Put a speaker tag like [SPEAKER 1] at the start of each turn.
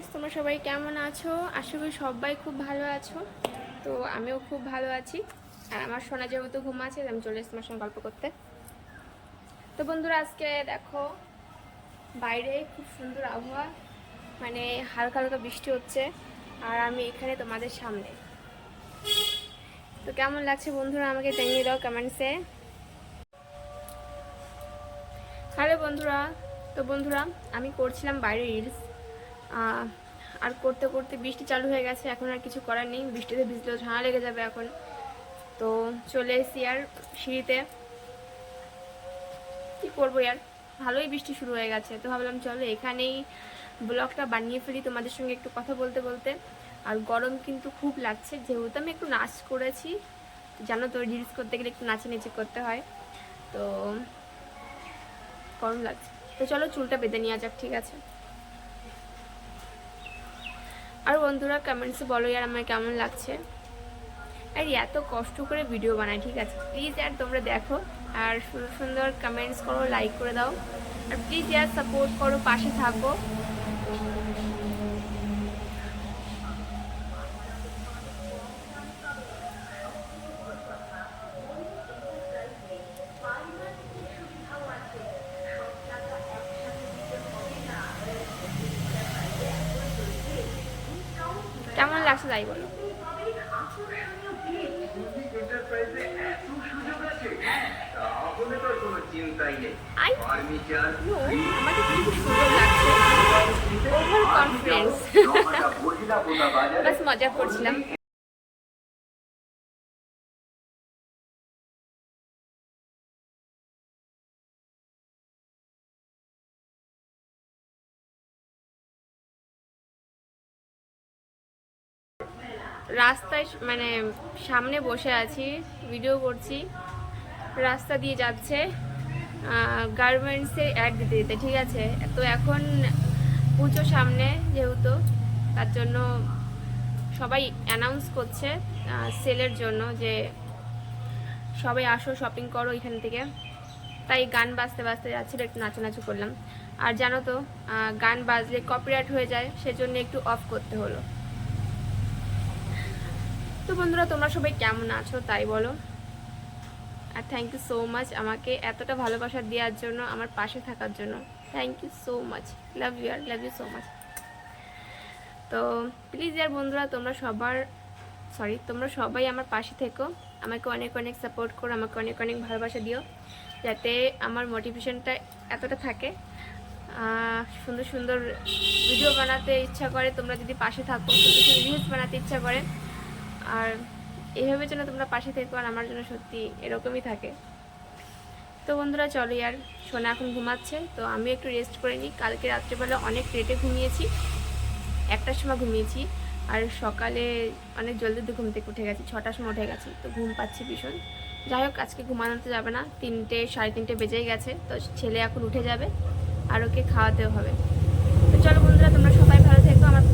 [SPEAKER 1] Guys তোমরা সবাই কেমন আছো? আশা করি সবাই খুব ভালো আছো। তো আমিও খুব ভালো আছি। আর আমার সোনা যেহেতু ঘুম আছে আমি চলে এসেছি তোমার সঙ্গে গল্প করতে। তো বন্ধুরা, আজকে দেখো, বাইরে খুব সুন্দর আবহাওয়া মানে হালকা হালকা বৃষ্টি হচ্ছে, আর আমি এখানে তোমাদের সামনে। তো কেমন লাগছে বন্ধুরা, আমাকে জানিয়ে দাও কমেন্টসে হ্যালো বন্ধুরা, তো বন্ধুরা, আমি করছিলাম বাইরে রিলস আর করতে করতে বৃষ্টি চালু হয়ে গেছে, এখন আর কিছু করার নেই। বৃষ্টিতে ভিজলেও ঝাঁ লেগে যাবে এখন। তো চলে এসেছি আর সিঁড়িতে। কি করব আর ভালোই বৃষ্টি শুরু হয়ে গেছে। তো ভাবলাম, চলো এখানেই ব্লগটা বানিয়ে ফেলি, তোমাদের সঙ্গে একটু কথা বলতে বলতে। আর গরম কিন্তু খুব লাগছে, যেহেতু আমি একটু নাচ করেছি। জানো তো রিলস করতে গেলে একটু নাচানেচি করতে হয়। তো গরম লাগছে। তো চলো চুলটা বেঁধে নেওয়া যাক, ঠিক আছে? আর বন্ধুরা কমেন্টসে বলো আর আমার কেমন লাগছে? আর এত কষ্ট করে ভিডিও বানাই, ঠিক আছে? প্লিজ আর তোমরা দেখো, আর সুন্দর সুন্দর কমেন্টস করো লাইক করে দাও। আর প্লিজ আর সাপোর্ট করো, পাশে থাকো কেমন লাগছে তাই বলো আই নো আমাকে খুব সুন্দর লাগছে যাই বলো। বাস মজা করছিলাম। রাস্তায় মানে সামনে বসে আছি ভিডিও করছি। রাস্তা দিয়ে যাচ্ছে গার্মেন্টসের অ্যাড দিতে দিতে, ঠিক আছে? তো এখন পুজো সামনে যেহেতু, তার জন্য সবাই অ্যানাউন্স করছে সেলের জন্য যে সবাই আসো শপিং করো এখান থেকে। তাই গান বাজতে বাজতে যাচ্ছিল, একটু নাচানাচু করলাম। আর জানো তো গান বাজলে কপিরাইট হয়ে যায়, সেজন্য একটু অফ করতে হলো। তো বন্ধুরা, তোমরা সবাই কেমন আছো? তাই বলো। আর থ্যাংক ইউ সো মাচ আমাকে এতটা ভালোবাসা দেওয়ার জন্য, আমার পাশে থাকার জন্য। Thank you so much love you R love you so much তো প্লিজ ইয়ার বন্ধুরা, তোমরা সবার সরি তোমরা সবাই আমার পাশে থেকো। আমাকে অনেক অনেক সাপোর্ট করো, আমাকে অনেক অনেক ভালোবাসা দিও, যাতে আমার মোটিভেশনটা এতটা থাকে। সুন্দর সুন্দর ভিডিও বানাতে ইচ্ছা করে, তোমরা যদি পাশে থাকো, সুন্দর সুন্দর রিলস বানাতে ইচ্ছা করে আর এভাবে যেন তোমরা পাশে থেকো আর আমার জন্য সত্যি এরকমই থাকে। তো বন্ধুরা, চলো আর সোনা এখন ঘুমাচ্ছে, তো আমি একটু রেস্ট করে নিই। কালকে রাত্রেবেলা অনেক লেটে ঘুমিয়েছি, একটার সময় ঘুমিয়েছি, আর সকালে অনেক জলদি ঘুম থেকে উঠে গেছি, ছটার সময় উঠে গেছি, তো ঘুম পাচ্ছি ভীষণ। যাই হোক, আজকে ঘুমানোতে যাবে না, তিনটে, সাড়ে তিনটে বেজেই গেছে, তো ছেলে এখন উঠে যাবে, আর ওকে খাওয়াতেও হবে। তো চলো বন্ধুরা, তোমরা সবাই ভালো থেকো, আমার